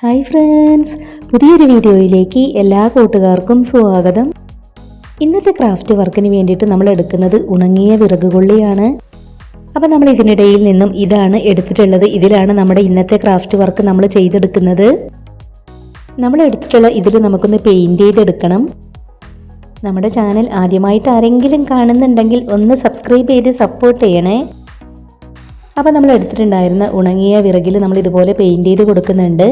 Hi friends പുതിയൊരു വീഡിയോയിലേക്ക് എല്ലാ കൂട്ടുകാർക്കും സ്വാഗതം. ഇന്നത്തെ ക്രാഫ്റ്റ് വർക്കിന് വേണ്ടിയിട്ട് നമ്മൾ എടുക്കുന്നത് ഉണങ്ങിയ വിറക് കൊള്ളിയാണ് അപ്പോൾ നമ്മൾ ഇതിനിടയിൽ നിന്നും ഇതാണ് എടുത്തിട്ടുള്ളത്. ഇതിലാണ് നമ്മുടെ ഇന്നത്തെ ക്രാഫ്റ്റ് വർക്ക് നമ്മൾ ചെയ്തെടുക്കുന്നത്. നമ്മൾ എടുത്തിട്ടുള്ള ഇതിൽ നമുക്കൊന്ന് പെയിന്റ് ചെയ്തെടുക്കണം. നമ്മുടെ ചാനൽ ആദ്യമായിട്ട് ആരെങ്കിലും കാണുന്നുണ്ടെങ്കിൽ ഒന്ന് സബ്സ്ക്രൈബ് ചെയ്ത് സപ്പോർട്ട് ചെയ്യണേ. അപ്പോൾ നമ്മൾ എടുത്തിട്ടുണ്ടായിരുന്ന ഉണങ്ങിയ വിറകിൽ നമ്മൾ ഇതുപോലെ പെയിന്റ് ചെയ്ത് കൊടുക്കുന്നുണ്ട്.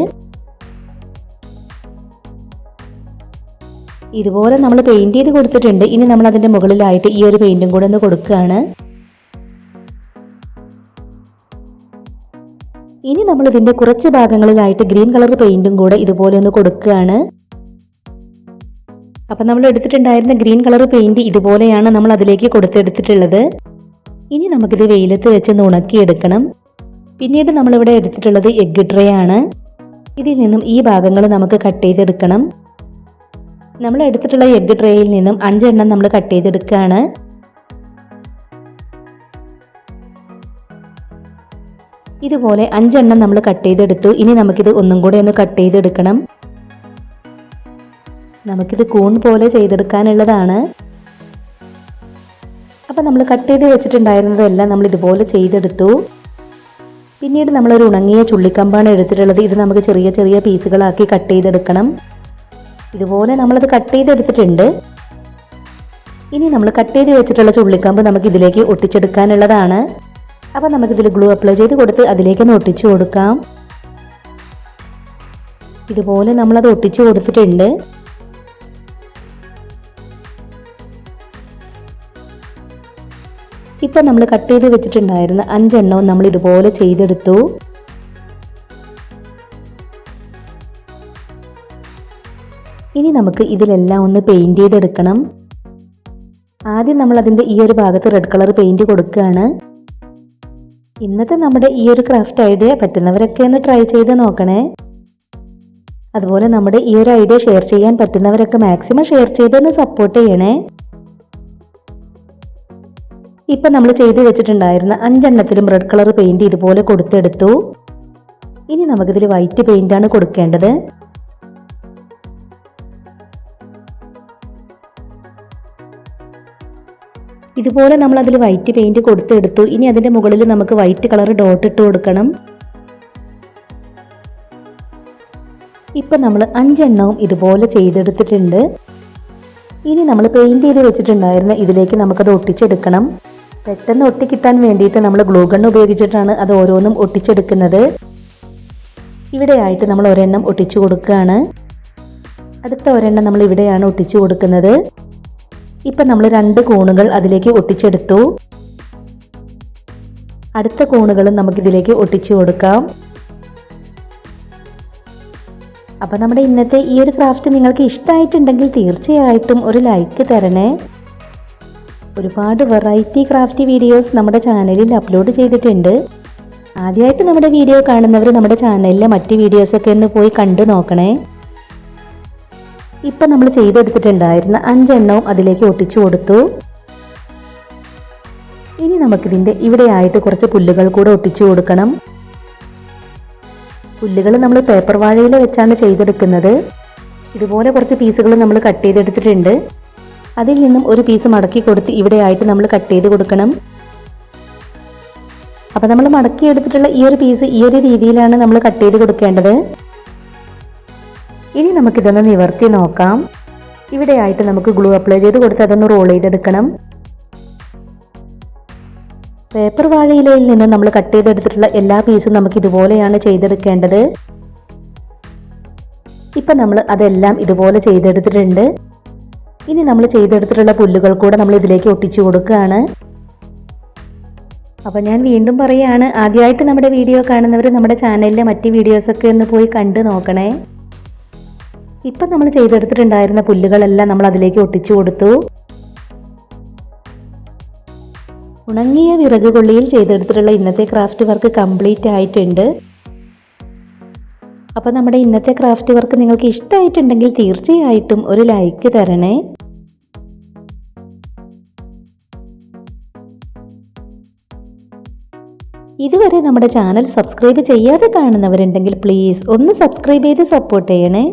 ഇതുപോലെ നമ്മൾ പെയിന്റ് ചെയ്ത് കൊടുത്തിട്ടുണ്ട്. ഇനി നമ്മൾ അതിന്റെ മുകളിലായിട്ട് ഈ ഒരു പെയിന്റും കൂടെ ഒന്ന് കൊടുക്കുകയാണ്. ഇനി നമ്മൾ ഇതിന്റെ കുറച്ച് ഭാഗങ്ങളിലായിട്ട് ഗ്രീൻ കളർ പെയിന്റും കൂടെ ഇതുപോലെ ഒന്ന് കൊടുക്കുകയാണ്. അപ്പം നമ്മൾ എടുത്തിട്ടുണ്ടായിരുന്ന ഗ്രീൻ കളർ പെയിന്റ് ഇതുപോലെയാണ് നമ്മൾ അതിലേക്ക് കൊടുത്തെടുത്തിട്ടുള്ളത്. ഇനി നമുക്കിത് വെയിലത്ത് വെച്ച് ഒന്ന് ഉണക്കിയെടുക്കണം. പിന്നീട് നമ്മളിവിടെ എടുത്തിട്ടുള്ളത് എഗ്ഗ് ട്രേ ആണ്. ഇതിൽ നിന്നും ഈ ഭാഗങ്ങൾ നമുക്ക് കട്ട് ചെയ്തെടുക്കണം. നമ്മൾ എടുത്തിട്ടുള്ള എഗ്ഗ് ട്രേയിൽ നിന്നും അഞ്ചെണ്ണം നമ്മൾ കട്ട് ചെയ്തെടുക്കുകയാണ്. ഇതുപോലെ അഞ്ചെണ്ണം നമ്മൾ കട്ട് ചെയ്തെടുത്തു. ഇനി നമുക്കിത് ഒന്നും കൂടെ ഒന്ന് കട്ട് ചെയ്തെടുക്കണം. നമുക്കിത് കൂൺ പോലെ ചെയ്തെടുക്കാനുള്ളതാണ്. അപ്പം നമ്മൾ കട്ട് ചെയ്ത് വെച്ചിട്ടുണ്ടായിരുന്നതെല്ലാം നമ്മൾ ഇതുപോലെ ചെയ്തെടുത്തു. പിന്നീട് നമ്മളൊരു ഉണങ്ങിയ ചുള്ളിക്കമ്പാണ് എടുത്തിട്ടുള്ളത്. ഇത് നമുക്ക് ചെറിയ ചെറിയ പീസുകളാക്കി കട്ട് ചെയ്തെടുക്കണം. ഇതുപോലെ നമ്മളത് കട്ട് ചെയ്തെടുത്തിട്ടുണ്ട്. ഇനി നമ്മൾ കട്ട് ചെയ്ത് വെച്ചിട്ടുള്ള ചുള്ളിക്കമ്പ് നമുക്ക് ഇതിലേക്ക് ഒട്ടിച്ചെടുക്കാനുള്ളതാണ്. അപ്പോൾ നമുക്കിതിൽ ഗ്ലൂ അപ്ലൈ ചെയ്ത് കൊടുത്ത് അതിലേക്കൊന്ന് ഒട്ടിച്ച് കൊടുക്കാം. ഇതുപോലെ നമ്മളത് ഒട്ടിച്ച് കൊടുത്തിട്ടുണ്ട്. ഇപ്പം നമ്മൾ കട്ട് ചെയ്ത് വെച്ചിട്ടുണ്ടായിരുന്ന അഞ്ചെണ്ണവും നമ്മൾ ഇതുപോലെ ചെയ്തെടുത്തു. ഇനി നമുക്ക് ഇതിലെല്ലാം ഒന്ന് പെയിന്റ് ചെയ്തെടുക്കണം. ആദ്യം നമ്മൾ അതിന്റെ ഈ ഒരു ഭാഗത്ത് റെഡ് കളർ പെയിന്റ് കൊടുക്കുകയാണ്. ഇന്നത്തെ നമ്മുടെ ഈ ഒരു ക്രാഫ്റ്റ് ഐഡിയ പറ്റുന്നവരൊക്കെ ഒന്ന് ട്രൈ ചെയ്ത് നോക്കണേ. അതുപോലെ നമ്മുടെ ഈ ഒരു ഐഡിയ ഷെയർ ചെയ്യാൻ പറ്റുന്നവരൊക്കെ മാക്സിമം ഷെയർ ചെയ്തൊന്ന് സപ്പോർട്ട് ചെയ്യണേ. ഇപ്പം നമ്മൾ ചെയ്ത് വെച്ചിട്ടുണ്ടായിരുന്ന അഞ്ചെണ്ണത്തിലും റെഡ് കളർ പെയിന്റ് ഇതുപോലെ കൊടുത്തെടുത്തു. ഇനി നമുക്കിതിൽ വൈറ്റ് പെയിന്റാണ് കൊടുക്കേണ്ടത്. ഇതുപോലെ നമ്മൾ അതിൽ വൈറ്റ് പെയിന്റ് കൊടുത്തെടുത്തു. ഇനി അതിന്റെ മുകളിൽ നമുക്ക് വൈറ്റ് കളർ ഡോട്ട് ഇട്ട് കൊടുക്കണം. ഇപ്പം നമ്മൾ അഞ്ചെണ്ണവും ഇതുപോലെ ചെയ്തെടുത്തിട്ടുണ്ട്. ഇനി നമ്മൾ പെയിന്റ് ചെയ്ത് വെച്ചിട്ടുണ്ടായിരുന്ന ഇതിലേക്ക് നമുക്കത് ഒട്ടിച്ചെടുക്കണം. പെട്ടെന്ന് ഒട്ടിക്കിട്ടാൻ വേണ്ടിയിട്ട് നമ്മൾ ഗ്ലൂ ഗൺ ഉപയോഗിച്ചിട്ടാണ് അത് ഓരോന്നും ഒട്ടിച്ചെടുക്കുന്നത്. ഇവിടെയായിട്ട് നമ്മൾ ഒരെണ്ണം ഒട്ടിച്ചു കൊടുക്കുകയാണ്. അടുത്ത ഒരെണ്ണം നമ്മൾ ഇവിടെയാണ് ഒട്ടിച്ചു കൊടുക്കുന്നത്. ഇപ്പം നമ്മൾ രണ്ട് കോണുകൾ അതിലേക്ക് ഒട്ടിച്ചെടുത്തു. അടുത്ത കൂണുകളും നമുക്കിതിലേക്ക് ഒട്ടിച്ചു കൊടുക്കാം. അപ്പം നമ്മുടെ ഇന്നത്തെ ഈ ഒരു ക്രാഫ്റ്റ് നിങ്ങൾക്ക് ഇഷ്ടമായിട്ടുണ്ടെങ്കിൽ തീർച്ചയായിട്ടും ഒരു ലൈക്ക് തരണേ. ഒരുപാട് വെറൈറ്റി ക്രാഫ്റ്റ് വീഡിയോസ് നമ്മുടെ ചാനലിൽ അപ്ലോഡ് ചെയ്തിട്ടുണ്ട്. ആദ്യമായിട്ട് നമ്മുടെ വീഡിയോ കാണുന്നവർ നമ്മുടെ ചാനലിലെ മറ്റ് വീഡിയോസൊക്കെ ഒന്ന് പോയി കണ്ടു നോക്കണേ. ഇപ്പം നമ്മൾ ചെയ്തെടുത്തിട്ടുണ്ടായിരുന്ന അഞ്ചെണ്ണവും അതിലേക്ക് ഒട്ടിച്ചു കൊടുത്തു. ഇനി നമുക്കിതിന്റെ ഇവിടെയായിട്ട് കുറച്ച് പുല്ലുകൾ കൂടെ ഒട്ടിച്ചു കൊടുക്കണം. പുല്ലുകൾ നമ്മൾ പേപ്പർ വാഴയിൽ വെച്ചാണ് ചെയ്തെടുക്കുന്നത്. ഇതുപോലെ കുറച്ച് പീസുകൾ നമ്മൾ കട്ട് ചെയ്തെടുത്തിട്ടുണ്ട്. അതിൽ നിന്നും ഒരു പീസ് മടക്കി കൊടുത്ത് ഇവിടെയായിട്ട് നമ്മൾ കട്ട് ചെയ്ത് കൊടുക്കണം. അപ്പോൾ നമ്മൾ മടക്കി എടുത്തിട്ടുള്ള ഈ ഒരു പീസ് ഈ ഒരു രീതിയിലാണ് നമ്മൾ കട്ട് ചെയ്ത് കൊടുക്കേണ്ടത്. നമുക്കിതൊന്ന് നിവർത്തി നോക്കാം. ഇവിടെയായിട്ട് നമുക്ക് ഗ്ലൂ അപ്ലൈ ചെയ്ത് കൊടുത്ത് അതൊന്ന് റോൾ ചെയ്തെടുക്കണം. പേപ്പർ വാഴയിലയിൽ നിന്ന് നമ്മൾ കട്ട് ചെയ്തെടുത്തിട്ടുള്ള എല്ലാ പീസും നമുക്ക് ഇതുപോലെയാണ് ചെയ്തെടുക്കേണ്ടത്. ഇപ്പം നമ്മൾ അതെല്ലാം ഇതുപോലെ ചെയ്തെടുത്തിട്ടുണ്ട്. ഇനി നമ്മൾ ചെയ്തെടുത്തിട്ടുള്ള പുല്ലുകൾ കൂടെ നമ്മൾ ഇതിലേക്ക് ഒട്ടിച്ചു കൊടുക്കുകയാണ്. അപ്പോൾ ഞാൻ വീണ്ടും പറയുകയാണ് ആദ്യമായിട്ട് നമ്മുടെ വീഡിയോ കാണുന്നവർ നമ്മുടെ ചാനലിലെ മറ്റ് വീഡിയോസൊക്കെ ഒന്ന് പോയി കണ്ടു നോക്കണേ. ഇപ്പം നമ്മൾ ചെയ്തെടുത്തിട്ടുണ്ടായിരുന്ന പുല്ലുകളെല്ലാം നമ്മൾ അതിലേക്ക് ഒട്ടിച്ചു കൊടുത്തു. ഉണങ്ങിയ വിറക് കൊള്ളിയിൽ ചെയ്തെടുത്തിട്ടുള്ള ഇന്നത്തെ ക്രാഫ്റ്റ് വർക്ക് കംപ്ലീറ്റ് ആയിട്ടുണ്ട്. അപ്പോൾ നമ്മുടെ ഇന്നത്തെ ക്രാഫ്റ്റ് വർക്ക് നിങ്ങൾക്ക് ഇഷ്ടമായിട്ടുണ്ടെങ്കിൽ തീർച്ചയായിട്ടും ഒരു ലൈക്ക് തരണേ. ഇതുവരെ നമ്മുടെ ചാനൽ സബ്സ്ക്രൈബ് ചെയ്യാതെ കാണുന്നവരുണ്ടെങ്കിൽ പ്ലീസ് ഒന്ന് സബ്സ്ക്രൈബ് ചെയ്ത് സപ്പോർട്ട് ചെയ്യണേ.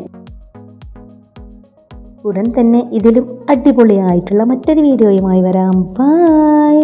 ഉടൻ തന്നെ ഇതിലും അടിപൊളിയായിട്ടുള്ള മറ്റൊരു വീഡിയോയുമായി വരാം. ബൈ